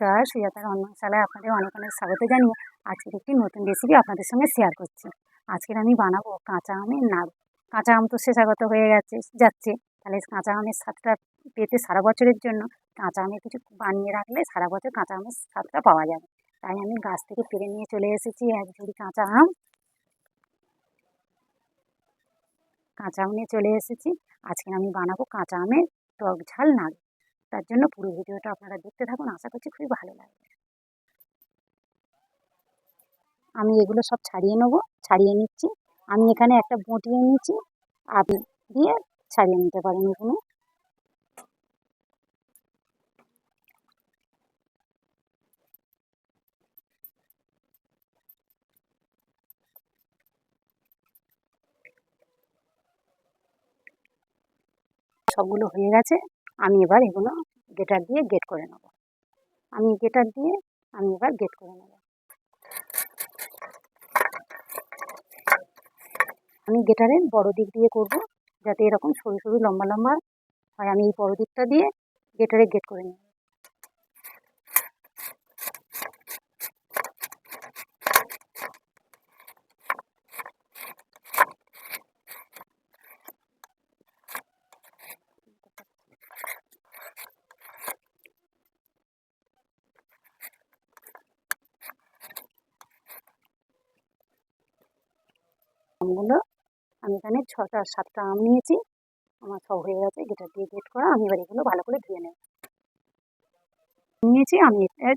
নমস্কার, সুজাতার অন্নশালায় আপনাদের অনেক অনেক স্বাগত জানিয়ে আজকের একটি নতুন রেসিপি আপনাদের সঙ্গে শেয়ার করছি। আজকের আমি বানাবো কাঁচা আমের নাড়ু। কাঁচা আম তো শেষাগত হয়ে গেছে, যাচ্ছে। তাহলে কাঁচা আমের স্বাদটা পেতে সারা বছরের জন্য কাঁচা আমের কিছু বানিয়ে রাখলে সারা বছর কাঁচা আমের স্বাদটা পাওয়া যাবে। তাই আমি গাছ থেকে পেরে নিয়ে চলে এসেছি এক ঝুড়ি কাঁচা আম। কাঁচা আম নিয়ে চলে এসেছি। আজকে আমি বানাবো কাঁচা আমের টক ঝাল নাড়ু। তার জন্য পুরো ভিডিওটা আপনারা দেখতে থাকুন, আশা করছি খুবই ভালো লাগবে। আমি এগুলো সব ছাড়িয়ে নেব, ছাড়িয়ে নিচ্ছি। আমি এখানে একটা বটিয়ে নিচ্ছি আপনি দিয়ে ছাড়িয়ে নিতে পারেন এখানে। সবগুলো হয়ে গেছে। আমি এবার এগুলো গেটার দিয়ে গেট করে নেব। আমি গেটার দিয়ে আমি এবার গেট করে নেব। আমি গেটারের বড় দিক দিয়ে করব, যাতে এরকম সরু সরু লম্বা লম্বা হয়। আমি এই বড় দিকটা দিয়ে গেটারে গেট করে নেব। আমগুলো আমি এখানে ছটা সাতটা আম নিয়েছি। আমার সব হয়ে গেছে গেটার দিয়ে গেট করা, আমি এবার এগুলো ভালো করে ধুয়ে নেব। নিয়েছি, আমি এর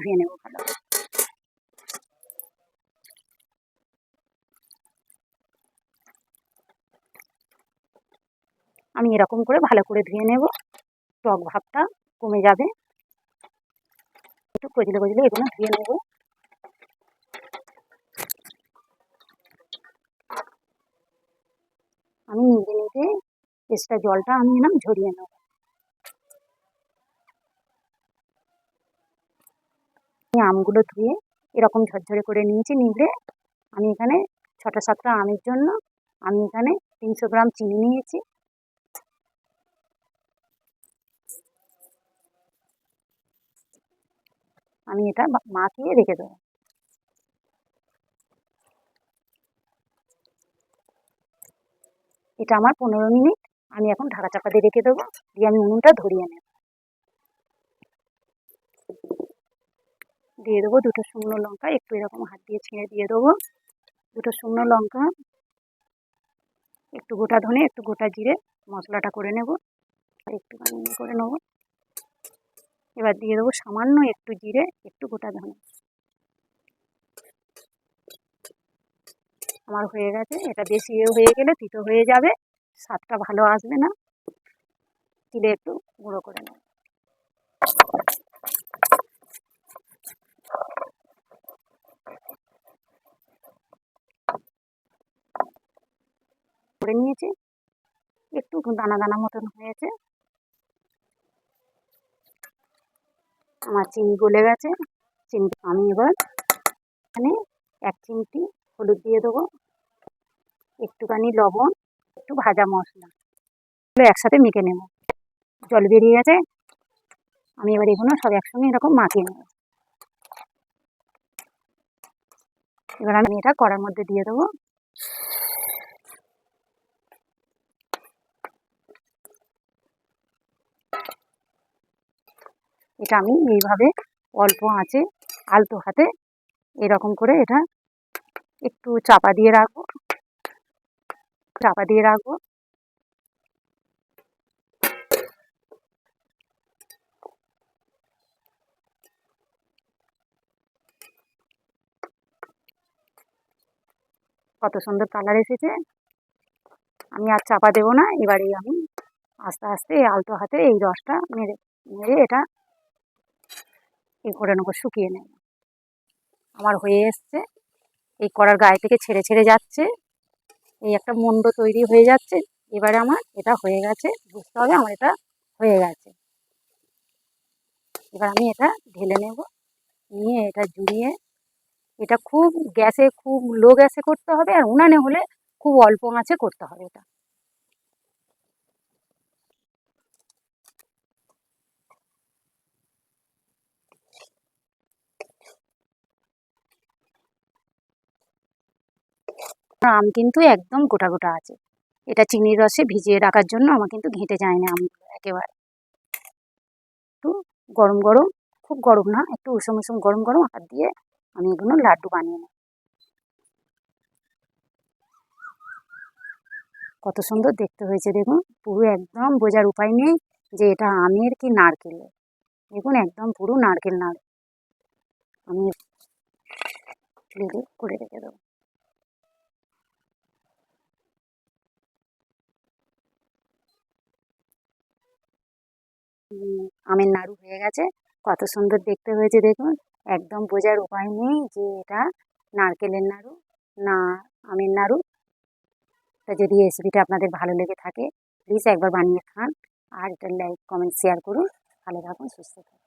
ধুয়ে নেব ভালো আমি এরকম করে ভালো করে ধুয়ে নেব। টক ভাবটা কমে যাবে। একটু কচলে কচলে এগুলো ধুয়ে নেব। এক্সট্রা জলটা আমি না ঝরিয়ে নেব। আমি আমগুলো ধুয়ে এরকম ঝরঝরে করে নিয়েছি নিগড়ে আমি এখানে ছটা সাতটা আমের জন্য আমি এখানে তিনশো গ্রাম চিনি নিয়েছি। আমি এটা মাখিয়ে রেখে দেবো। এটা আমার পনেরো মিনিট আমি এখন ঢাকা চাপা দিয়ে রেখে দেবো, দিয়ে আমি উনুনটা ধরিয়ে নেব। দিয়ে দেবো দুটো শুকনো লঙ্কা, একটু এরকম হাত দিয়ে ছিঁড়ে দিয়ে দেবো। দুটো শুকনো লঙ্কা, একটু গোটা ধনে, একটু গোটা জিরে, মশলাটা করে নেব, আর একটুখানি ইয়ে করে নেব। এবার দিয়ে দেবো সামান্য একটু জিরে, একটু গোটা ধনে। আমার হয়ে গেছে, এটা বেশি এ হয়ে গেলে তিতো হয়ে যাবে। স্বাদটা ভালো আসবে না। তিলে একটু গুঁড়ো করে নেব। করে নিয়েছি। একটু দানা দানা মতন হয়েছে। আমার চিনি গলে গেছে। চিনি আমি এবার এখানে এক চিমটি হলুদ দিয়ে দেবো। একটুখানি লবণ একটু ভাজা মশলা। একসাথে মেখে নেব। জল বেরিয়ে গেছে। আমি এবার এগুলো সব একসঙ্গে এরকম মাখিয়ে নেব। এবার আমি এটা কড়ার মধ্যে দিয়ে দেবো। এটা আমি এইভাবে অল্প আঁচে, আলতো হাতে এরকম করে এটা একটু চাপা দিয়ে রাখব। চাপা দিয়ে রাখব। কত সুন্দর কালার এসেছে। আমি আর চাপা দেবো না এবারে আমি আস্তে আস্তে এই আলতো হাতে এই রসটা মেরে মেরে এটা এই করে নেব শুকিয়ে নেব। আমার হয়ে এসছে। এই কড়ার গায়ে থেকে ছেড়ে ছেড়ে যাচ্ছে। এই একটা মন্ড তৈরি হয়ে যাচ্ছে। এবারে আমার এটা হয়ে গেছে, বুঝতে হবে আমার এটা হয়ে গেছে। এবার আমি এটা ঢেলে নেব, নিয়ে এটা জুড়িয়ে, এটা খুব গ্যাসে, খুব লো গ্যাসে করতে হবে আর উনানে হলে খুব অল্প আঁচে করতে হবে এটা আম কিন্তু একদম গোটা গোটা আছে। এটা চিনির রসে ভিজিয়ে রাখার জন্য আমার কিন্তু ঘেঁটে যায় না আমগুলো একেবারে। একটু গরম গরম, খুব গরম না, একটু উষুম উষুম গরম গরম হাত দিয়ে আমি এগুলো লাড্ডু বানিয়ে নেব। কত সুন্দর দেখতে হয়েছে দেখুন, পুরো একদম বোঝার উপায় নেই যে এটা আমের কি নারকেলের দেখুন একদম পুরো নারকেল নাড়ু। আমি করে রেখে দেবো। আমের নাড়ু হয়ে গেছে। কত সুন্দর দেখতে হয়েছে দেখুন। একদম বোঝার উপায় নেই যে এটা নারকেলের নাড়ু না আমের নাড়ু। তা যদি রেসিপিটা আপনাদের ভালো লেগে থাকে প্লিজ একবার বানিয়ে খান। আর এটা লাইক কমেন্ট শেয়ার করুন। ভালো থাকুন, সুস্থ থাকুন।